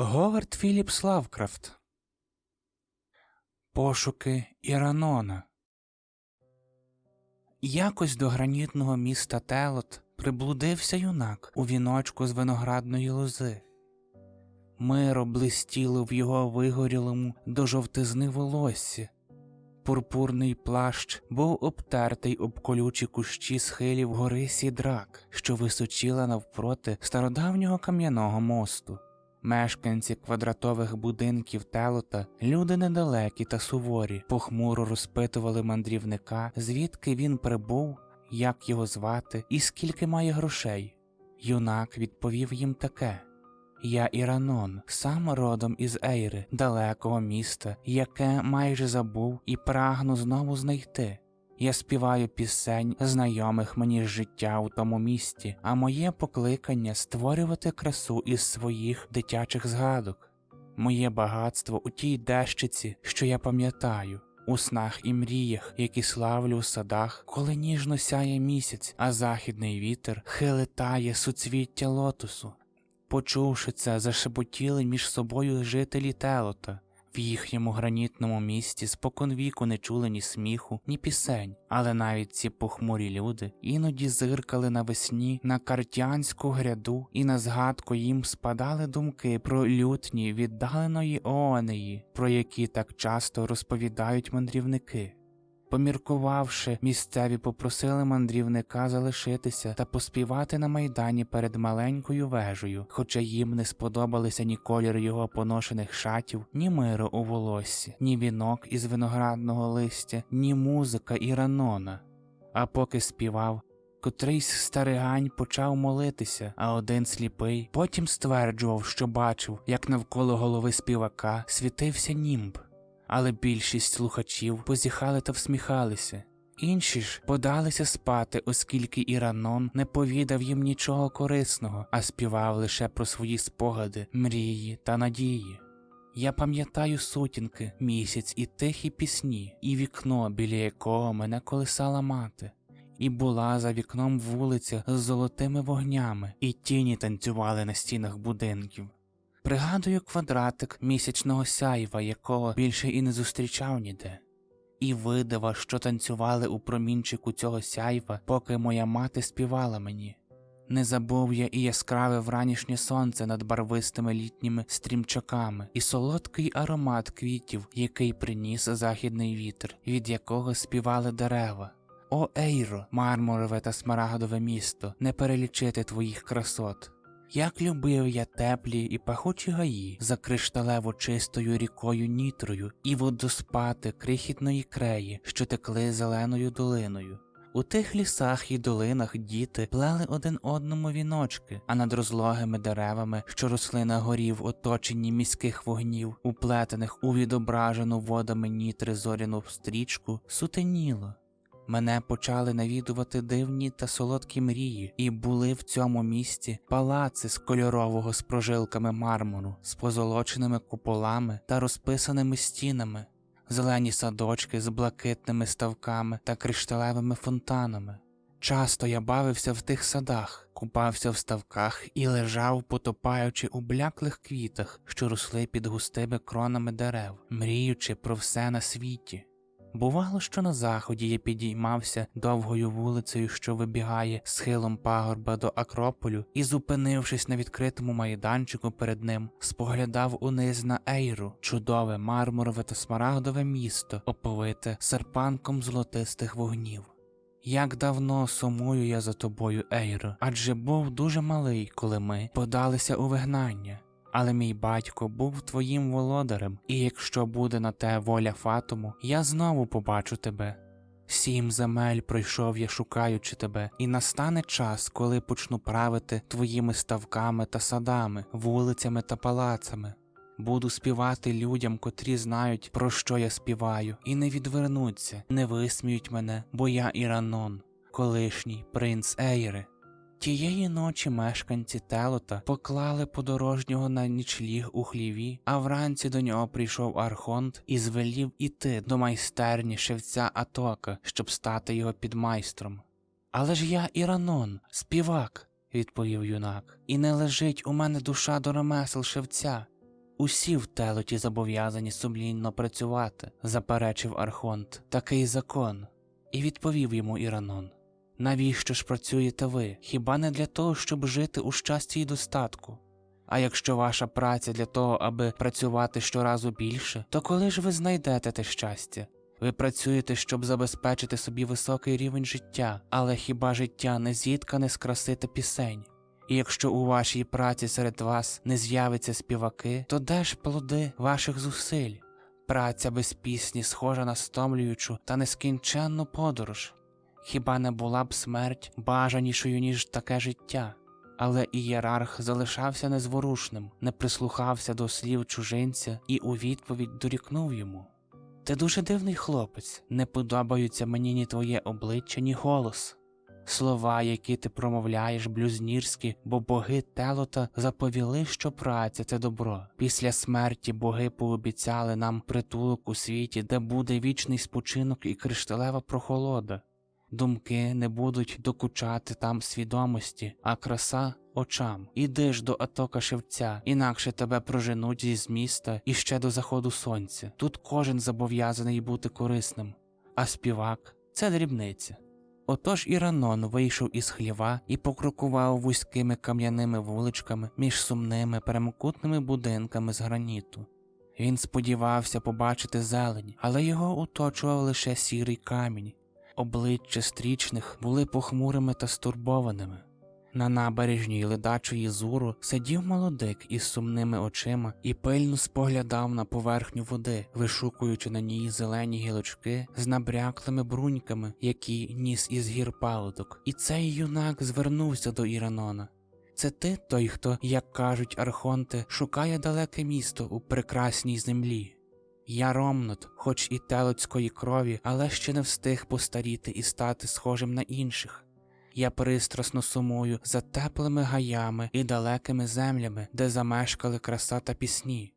Говард Філіпс Лавкрафт Пошуки Іранона Якось до гранітного міста Телот приблудився юнак у віночку з виноградної лози. Миро блистіло в його вигорілому до жовтизни волоссі. Пурпурний плащ був обтертий об колючі кущі схилів гори Сідрак, що височіла навпроти стародавнього кам'яного мосту. Мешканці квадратових будинків Телота, люди недалекі та суворі, похмуро розпитували мандрівника, звідки він прибув, як його звати і скільки має грошей. Юнак відповів їм таке. Я Іранон, сам родом із Ейри, далекого міста, яке майже забув і прагну знову знайти. Я співаю пісень знайомих мені з життя у тому місті, а моє покликання створювати красу із своїх дитячих згадок. Моє багатство у тій дещиці, що я пам'ятаю, у снах і мріях, які славлю у садах, коли ніжно сяє місяць, а західний вітер хилитає суцвіття лотосу. Почувши це, зашепотіли між собою жителі Телота. В їхньому гранітному місті споконвіку не чули ні сміху, ні пісень, але навіть ці похмурі люди іноді зиркали навесні на картянську гряду, і на згадку їм спадали думки про лютні віддаленої Оонеї, про які так часто розповідають мандрівники. Поміркувавши, місцеві попросили мандрівника залишитися та поспівати на майдані перед маленькою вежею, хоча їм не сподобалися ні колір його поношених шатів, ні миро у волоссі, ні вінок із виноградного листя, ні музика і ранона. А поки співав, котрийсь старигань почав молитися, а один сліпий потім стверджував, що бачив, як навколо голови співака світився німб але більшість слухачів позіхали та всміхалися. Інші ж подалися спати, оскільки Іранон не повідав їм нічого корисного, а співав лише про свої спогади, мрії та надії. Я пам'ятаю сутінки, місяць і тихі пісні, і вікно, біля якого мене колисала мати, і була за вікном вулиця з золотими вогнями, і тіні танцювали на стінах будинків. Пригадую квадратик місячного сяйва, якого більше і не зустрічав ніде, і видива, що танцювали у промінчику цього сяйва, поки моя мати співала мені. Не забув я і яскраве вранішнє сонце над барвистими літніми стрімчаками, і солодкий аромат квітів, який приніс західний вітер, від якого співали дерева. О, Ейро, мармурове та смарагдове місто, не перелічити твоїх красот. Як любив я теплі і пахучі гаї за кришталево чистою рікою нітрою і водоспати крихітної креї, що текли зеленою долиною. У тих лісах і долинах діти плели один одному віночки, а над розлогими деревами, що росли на горі в оточенні міських вогнів, уплетених у відображену водами нітри зоряну стрічку, сутеніло. Мене почали навідувати дивні та солодкі мрії, і були в цьому місті палаци з кольорового з прожилками мармуру, з позолоченими куполами та розписаними стінами, зелені садочки з блакитними ставками та кришталевими фонтанами. Часто я бавився в тих садах, купався в ставках і лежав, потопаючи у бляклих квітах, що росли під густими кронами дерев, мріючи про все на світі. Бувало, що на заході я підіймався довгою вулицею, що вибігає схилом пагорба до Акрополю, і, зупинившись на відкритому майданчику перед ним, споглядав униз на Ейру, чудове мармурове та смарагдове місто, оповите серпанком золотистих вогнів. Як давно сумую я за тобою, Ейро, адже був дуже малий, коли ми подалися у вигнання. Але мій батько був твоїм володарем, і якщо буде на те воля Фатуму, я знову побачу тебе. Сім земель пройшов я, шукаючи тебе, і настане час, коли почну правити твоїми ставками та садами, вулицями та палацами. Буду співати людям, котрі знають, про що я співаю, і не відвернуться, не висміють мене, бо я Іранон, колишній принц Ейри. Тієї ночі мешканці Телота поклали подорожнього на нічліг у хліві, а вранці до нього прийшов Архонт і звелів іти до майстерні шевця Атока, щоб стати його підмайстром. Але ж я Іранон, співак, відповів юнак, і не лежить у мене душа до ремесел шевця. Усі в телоті зобов'язані сумлінно працювати, заперечив Архонт, такий закон. І відповів йому Іранон. Навіщо ж працюєте ви? Хіба не для того, щоб жити у щасті і достатку? А якщо ваша праця для того, аби працювати щоразу більше, то коли ж ви знайдете те щастя? Ви працюєте, щоб забезпечити собі високий рівень життя, але хіба життя не зіткане з краси та пісень? І якщо у вашій праці серед вас не з'явиться співаки, то де ж плоди ваших зусиль? Праця без пісні схожа на стомлюючу та нескінченну подорож. Хіба не була б смерть бажанішою, ніж таке життя? Але ієрарх залишався незворушним, не прислухався до слів чужинця і у відповідь дорікнув йому. Ти дуже дивний хлопець, не подобаються мені ні твоє обличчя, ні голос. Слова, які ти промовляєш, блюзнірські, бо боги Телота заповіли, що праця це добро. Після смерті боги пообіцяли нам притулок у світі, де буде вічний спочинок і кришталева прохолода. Думки не будуть докучати там свідомості, а краса очам. Іди ж до атока шевця, інакше тебе проженуть зі міста і ще до заходу сонця. Тут кожен зобов'язаний бути корисним, а співак це дрібниця. Отож Іранон вийшов із хліва і покрокував вузькими кам'яними вуличками між сумними прямокутними будинками з граніту. Він сподівався побачити зелень, але його оточував лише сірий камінь. Обличчя стрічних були похмурими та стурбованими. На набережній ледачої зуру сидів молодик із сумними очима і пильно споглядав на поверхню води, вишукуючи на ній зелені гілочки з набряклими бруньками, які ніс із гір палудок. І цей юнак звернувся до Іранона. Це ти той, хто, як кажуть архонти, шукає далеке місто у прекрасній землі. Я Ромнот, хоч і телоцької крові, але ще не встиг постаріти і стати схожим на інших. Я пристрасно сумую за теплими гаями і далекими землями, де замешкали краса та пісні.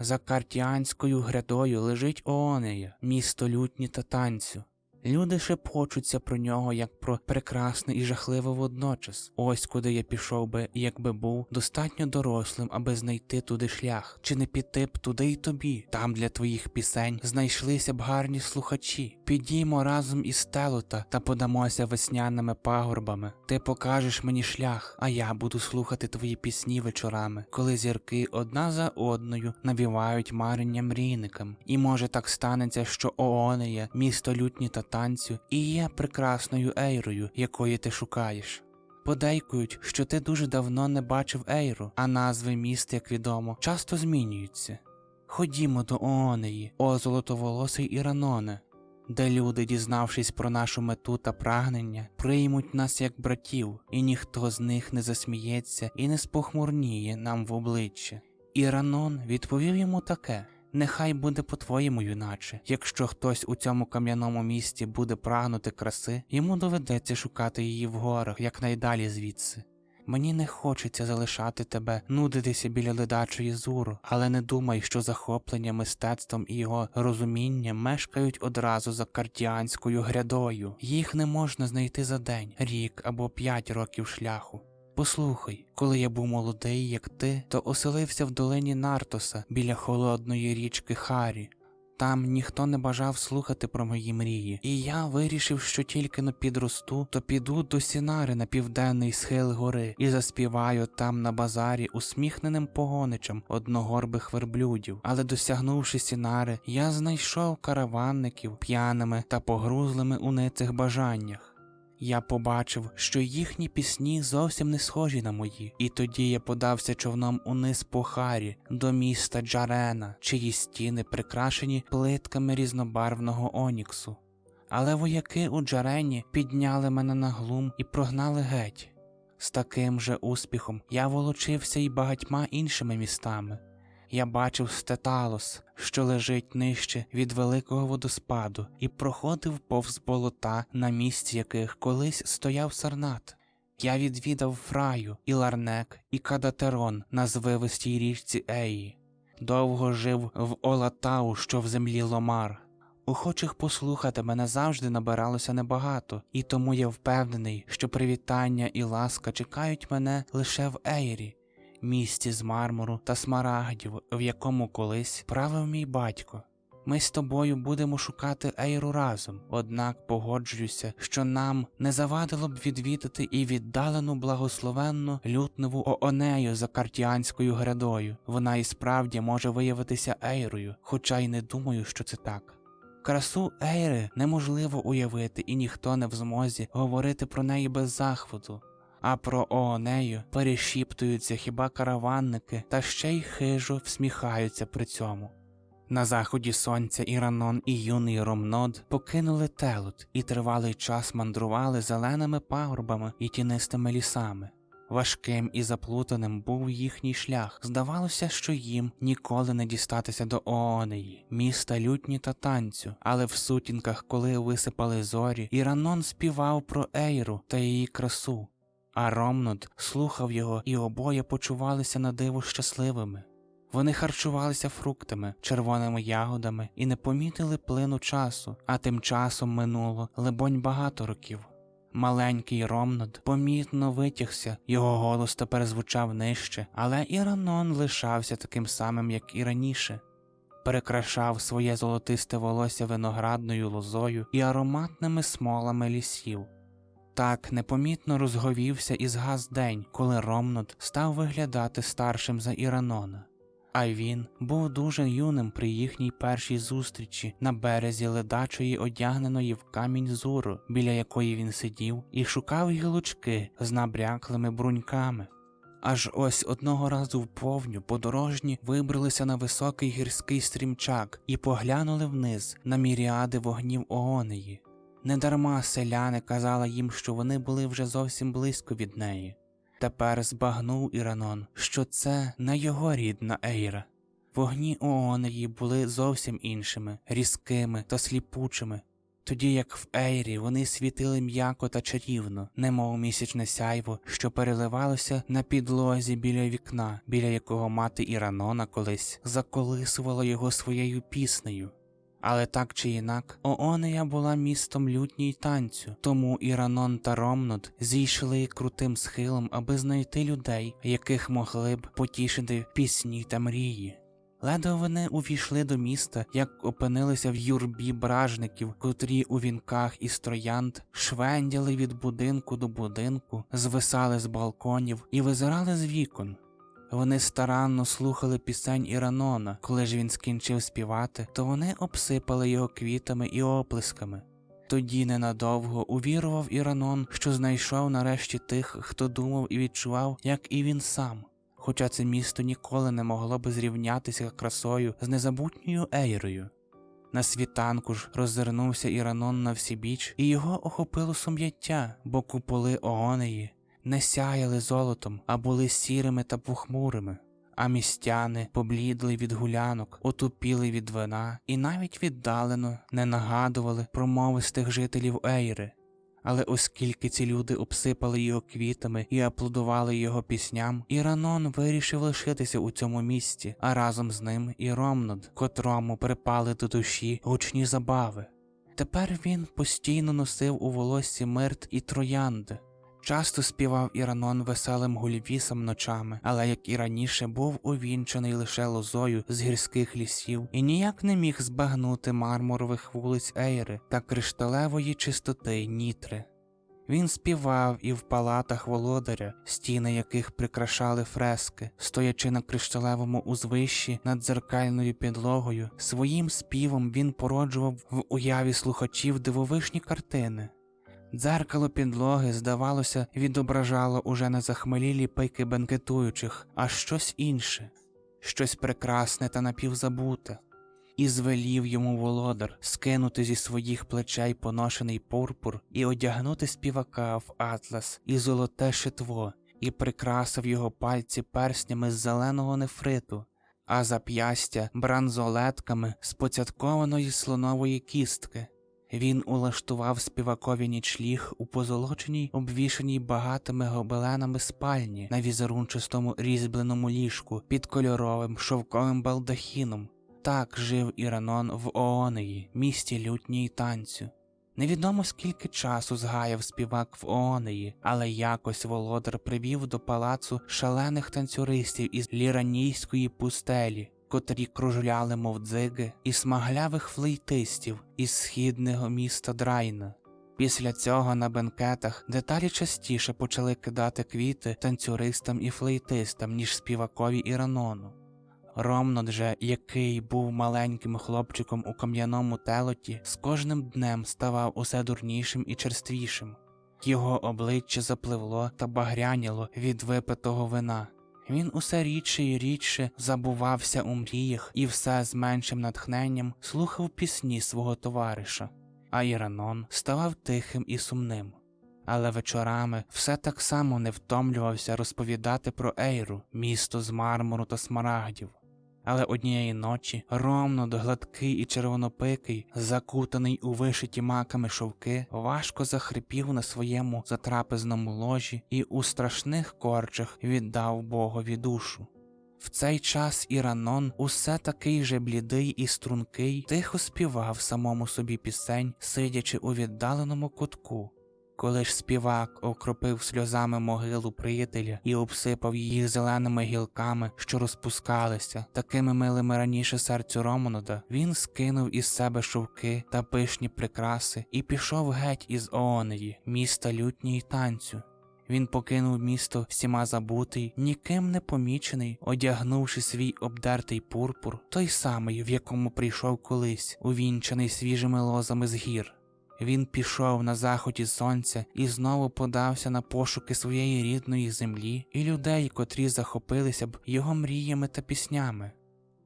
За картіанською грядою лежить Оонея, місто лютні та танцю. Люди шепочуться про нього як про прекрасне і жахливе водночас. Ось куди я пішов би, якби був достатньо дорослим, аби знайти туди шлях, чи не піти б туди й тобі. Там для твоїх пісень знайшлися б гарні слухачі. Підіймо разом із Телота та подамося весняними пагорбами. Ти покажеш мені шлях, а я буду слухати твої пісні вечорами, коли зірки одна за одною навівають марення мрійникам. І може так станеться, що Оонея, місто лютні та танцю, і є прекрасною ейрою, якої ти шукаєш. Подейкують, що ти дуже давно не бачив Ейру, а назви міст, як відомо, часто змінюються. Ходімо до Оонеї, о золотоволосий Іраноне, де люди, дізнавшись про нашу мету та прагнення, приймуть нас як братів, і ніхто з них не засміється і не спохмурніє нам в обличчя. Іранон відповів йому таке. Нехай буде по-твоєму, юначе. Якщо хтось у цьому кам'яному місті буде прагнути краси, йому доведеться шукати її в горах якнайдалі звідси. Мені не хочеться залишати тебе, нудитися біля ледачої зуру, але не думай, що захоплення мистецтвом і його розуміння мешкають одразу за картіанською грядою. Їх не можна знайти за день, рік або п'ять років шляху. Послухай, коли я був молодий, як ти, то оселився в долині Нартоса біля холодної річки Харі. Там ніхто не бажав слухати про мої мрії, і я вирішив, що тільки но підросту, то піду до Сінари на південний схил гори і заспіваю там на базарі усміхненим погоничам одногорбих верблюдів. Але досягнувши Сінари, я знайшов караванників п'яними та погрузлими у ницих бажаннях. Я побачив, що їхні пісні зовсім не схожі на мої, і тоді я подався човном униз по харі до міста Джарена, чиї стіни прикрашені плитками різнобарвного оніксу. Але вояки у Джарені підняли мене на глум і прогнали геть. З таким же успіхом я волочився й багатьма іншими містами. Я бачив стеталос, що лежить нижче від великого водоспаду, і проходив повз болота, на місці яких колись стояв сарнат. Я відвідав Фраю, і Ларнек, і Кадатерон на звивистій річці Еї. Довго жив в Олатау, що в землі Ломар. Охочих послухати мене завжди набиралося небагато, і тому я впевнений, що привітання і ласка чекають мене лише в Ейрі. Місті з мармуру та смарагдів, в якому колись правив мій батько. Ми з тобою будемо шукати Ейру разом, однак погоджуюся, що нам не завадило б відвідати і віддалену благословенну лютневу Оонею за картіанською грядою. Вона і справді може виявитися Ейрою, хоча й не думаю, що це так. Красу Ейри неможливо уявити, і ніхто не в змозі говорити про неї без захвату. А про Оонею перешіптуються хіба караванники та ще й хижо всміхаються при цьому. На заході сонця Іранон і юний Ромнод покинули Телут і тривалий час мандрували зеленими пагорбами і тінистими лісами. Важким і заплутаним був їхній шлях. Здавалося, що їм ніколи не дістатися до Оонеї, міста лютні та танцю, але в сутінках, коли висипали зорі, Іранон співав про Ейру та її красу. А Ромнод слухав його, і обоє почувалися на диво щасливими. Вони харчувалися фруктами, червоними ягодами і не помітили плину часу, а тим часом минуло, либонь, багато років. Маленький Ромнод помітно витягся, його голос тепер звучав нижче, але Іранон лишався таким самим, як і раніше. Перекрашав своє золотисте волосся виноградною лозою і ароматними смолами лісів. Так непомітно розговівся і згас день, коли Ромнод став виглядати старшим за Іранона. А він був дуже юним при їхній першій зустрічі на березі ледачої одягненої в камінь зуру, біля якої він сидів, і шукав гілочки з набряклими бруньками. Аж ось одного разу вповню подорожні вибралися на високий гірський стрімчак і поглянули вниз на міріади вогнів Оонеї. Недарма селяни казали їм, що вони були вже зовсім близько від неї. Тепер збагнув Іранон, що це не його рідна Ейра. Вогні Оонеї були зовсім іншими, різкими та сліпучими, тоді як в Ейрі вони світили м'яко та чарівно, немов місячне сяйво, що переливалося на підлозі біля вікна, біля якого мати Іранона колись заколисувала його своєю піснею. Але так чи інак, Оонея була містом лютні й танцю, тому Іранон та Ромнод зійшли крутим схилом, аби знайти людей, яких могли б потішити пісні та мрії. Ледве вони увійшли до міста, як опинилися в юрбі бражників, котрі у вінках із троянд швендяли від будинку до будинку, звисали з балконів і визирали з вікон. Вони старанно слухали пісень Іранона. Коли ж він скінчив співати, то вони обсипали його квітами і оплесками. Тоді ненадовго увірував Іранон, що знайшов нарешті тих, хто думав і відчував, як і він сам. Хоча це місто ніколи не могло би зрівнятися красою з незабутньою Ейрою. На світанку ж роззирнувся Іранон на всі біч, і його охопило сум'яття, бо куполи Оонеї не сяяли золотом, а були сірими та похмурими, а містяни поблідли від гулянок, отупіли від вина і навіть віддалено не нагадували про мовистих жителів Ейри. Але оскільки ці люди обсипали його квітами і аплодували його пісням, Іранон вирішив лишитися у цьому місті, а разом з ним і Ромнод, котрому припали до душі гучні забави. Тепер він постійно носив у волоссі мирт і троянди, Часто співав Іранон веселим гульвісом ночами, але як і раніше був увінчений лише лозою з гірських лісів і ніяк не міг збагнути мармурових вулиць Ейри та кришталевої чистоти Нітри. Він співав і в палатах володаря, стіни яких прикрашали фрески, стоячи на кришталевому узвищі над дзеркальною підлогою, своїм співом він породжував в уяві слухачів дивовижні картини. Дзеркало підлоги, здавалося, відображало уже не захмелілі пики бенкетуючих, а щось інше, щось прекрасне та напівзабуте, і звелів йому володар скинути зі своїх плечей поношений пурпур і одягнути співака в атлас і золоте шитво, і прикрасив його пальці перснями з зеленого нефриту, а зап'ястя бранзолетками з поцяткованої слонової кістки. Він улаштував співакові нічліг у позолоченій, обвішаній багатими гобеленами спальні на візерунчастому різьбленому ліжку під кольоровим шовковим балдахіном. Так жив Іранон в Оонеї, місті лютні й танцю. Невідомо скільки часу згаяв співак в Оонеї, але якось володар привів до палацу шалених танцюристів із ліранійської пустелі, котрі кружляли, мов дзиги, і смаглявих флейтистів із східного міста Драйна. Після цього на бенкетах деталі частіше почали кидати квіти танцюристам і флейтистам, ніж співакові Іранону. Ромнот же, який був маленьким хлопчиком у кам'яному телоті, з кожним днем ставав усе дурнішим і черствішим. Його обличчя запливло та багряніло від випитого вина. Він усе рідше і рідше забувався у мріях і все з меншим натхненням слухав пісні свого товариша, а Іранон ставав тихим і сумним. Але вечорами все так само не втомлювався розповідати про Ейру, місто з мармуру та смарагдів. Але однієї ночі ромно гладкий і червонопикий, закутаний у вишиті маками шовки, важко захрипів на своєму затрапезному ложі і у страшних корчах віддав Богові душу. В цей час Іранон, усе такий же блідий і стрункий, тихо співав самому собі пісень, сидячи у віддаленому кутку. Коли ж співак окропив сльозами могилу приятеля і обсипав її зеленими гілками, що розпускалися, такими милими раніше серцю Ромонода, він скинув із себе шовки та пишні прикраси і пішов геть із Оонеї, міста лютні й танцю. Він покинув місто всіма забутий, ніким не помічений, одягнувши свій обдертий пурпур, той самий, в якому прийшов колись, увінчаний свіжими лозами з гір. Він пішов на заході сонця і знову подався на пошуки своєї рідної землі і людей, котрі захопилися б його мріями та піснями.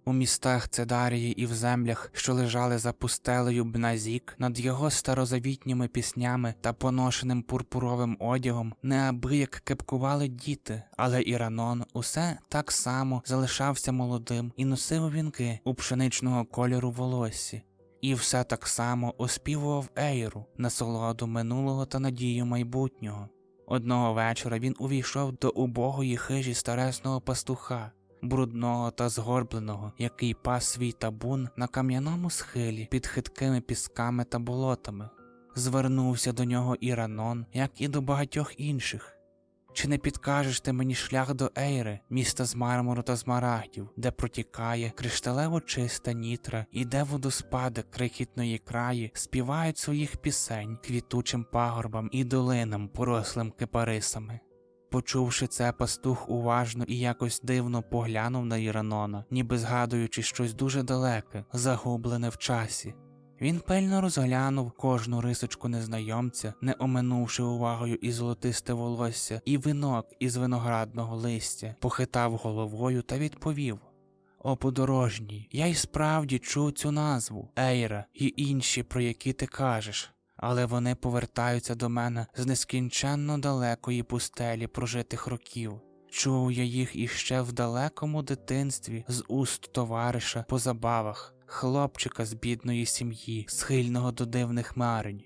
У містах Цедарії і в землях, що лежали за пустелею Бназік, над його старозавітніми піснями та поношеним пурпуровим одягом неабияк кепкували діти, але Іранон усе так само залишався молодим і носив вінки у пшеничного кольору волоссі. І все так само оспівував Ейру, насолоду минулого та надію майбутнього. Одного вечора він увійшов до убогої хижі старесного пастуха, брудного та згорбленого, який пас свій табун на кам'яному схилі під хиткими пісками та болотами. Звернувся до нього Іранон, як і до багатьох інших. Чи не підкажеш ти мені шлях до Ейри, міста з мармуру та змарагдів, де протікає кришталево чиста нітра, і де водоспади крихітної краї співають своїх пісень квітучим пагорбам і долинам, порослим кипарисами? Почувши це, пастух уважно і якось дивно поглянув на Іранона, ніби згадуючи щось дуже далеке, загублене в часі. Він пильно розглянув кожну рисочку незнайомця, не оминувши увагою і золотисте волосся, і винок із виноградного листя, похитав головою та відповів. О подорожній, я й справді чув цю назву, Ейра і інші, про які ти кажеш, але вони повертаються до мене з нескінченно далекої пустелі прожитих років. Чув я їх іще в далекому дитинстві з уст товариша по забавах хлопчика з бідної сім'ї, схильного до дивних марень.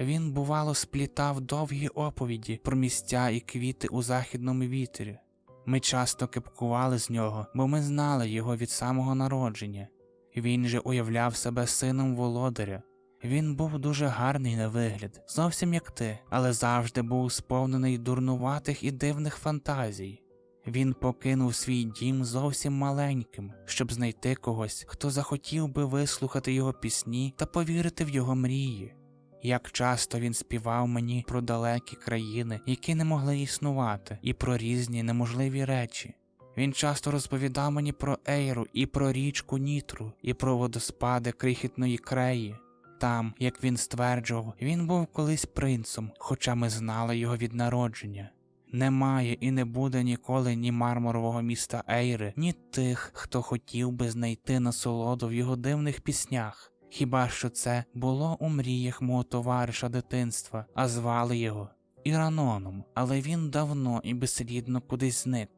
Він, бувало, сплітав довгі оповіді про місця і квіти у західному вітрі. Ми часто кепкували з нього, бо ми знали його від самого народження. Він же уявляв себе сином володаря. Він був дуже гарний на вигляд, зовсім як ти, але завжди був сповнений дурнуватих і дивних фантазій. Він покинув свій дім зовсім маленьким, щоб знайти когось, хто захотів би вислухати його пісні та повірити в його мрії. Як часто він співав мені про далекі країни, які не могли існувати, і про різні неможливі речі. Він часто розповідав мені про Ейру і про річку Нітру, і про водоспади крихітної креї. Там, як він стверджував, він був колись принцем, хоча ми знали його від народження. Немає і не буде ніколи ні мармурового міста Ейри, ні тих, хто хотів би знайти насолоду в його дивних піснях. Хіба що це було у мріях мого товариша дитинства, а звали його Іраноном, але він давно і безслідно кудись зник.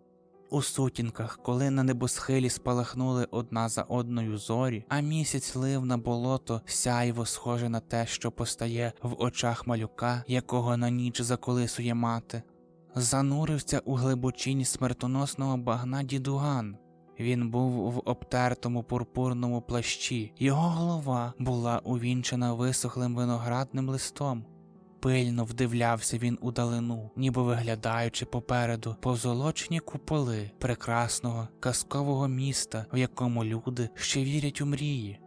У сутінках, коли на небосхилі спалахнули одна за одною зорі, а місяць лив на болото сяйво схоже на те, що постає в очах малюка, якого на ніч заколисує мати, занурився у глибочині смертоносного багна дідуган. Він був в обтертому пурпурному плащі, його голова була увінчена висохлим виноградним листом. Пильно вдивлявся він у далину, ніби виглядаючи попереду позолочені куполи прекрасного казкового міста, в якому люди ще вірять у мрії.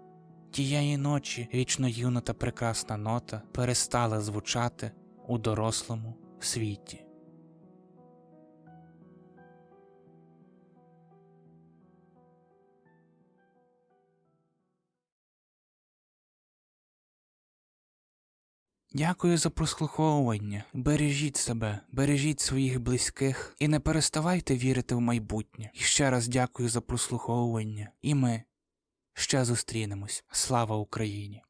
Тієї ночі вічно юна та прекрасна нота перестала звучати у дорослому світі. Дякую за прослуховування. Бережіть себе, бережіть своїх близьких і не переставайте вірити в майбутнє. І ще раз дякую за прослуховування. І ми ще зустрінемось. Слава Україні!